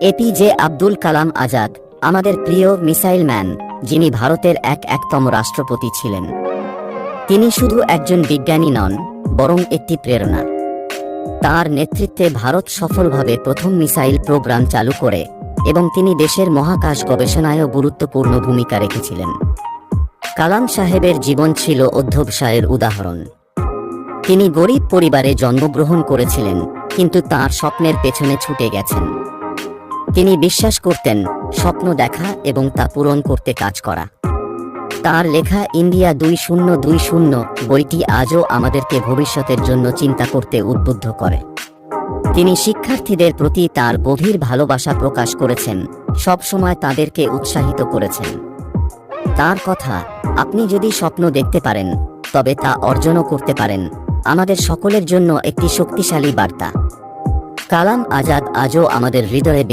APJ Abdul Kalam Azad, আমাদের প্রিয় missile man, যিনি ভারতের এক একতম রাষ্ট্রপতি ছিলেন। তিনি শুধু একজন বিজ্ঞানী নন, বরং একটি প্রেরণা। তার নেতৃত্বে ভারত সফলভাবে প্রথম মিসাইল প্রোগ্রাম চালু করে এবং তিনি দেশের মহাকাশ গবেষণায়ও গুরুত্বপূর্ণ ভূমিকা রেখেছিলেন। কালাম সাহেবের জীবন ছিল অধ্যবসায়ের উদাহরণ। তিনি গরিব পরিবারে জন্মগ্রহণ করেছিলেন, কিন্তু তার স্বপ্নের পেছনে ছুটে গেছেন। তিনি বিশ্বাস করতেন, স্বপ্ন দেখা এবং তা পূরণ করতে কাজ করা। তার লেখা ইন্ডিয়া দুই শূন্য দুই শূন্য বইটি আজও আমাদেরকে ভবিষ্যতের জন্য চিন্তা করতে উদ্বুদ্ধ করে। তিনি শিক্ষার্থীদের প্রতি তার গভীর ভালোবাসা প্রকাশ করেছেন সবসময় তাদেরকে উৎসাহিত করেছেন। তার কথা, আপনি যদি স্বপ্ন দেখতে পারেন, তবে তা অর্জনও করতে পারেন, আমাদের সকলের জন্য একটি শক্তিশালী বার্তা। কালাম আজাদ আজও আমাদের হৃদয়ে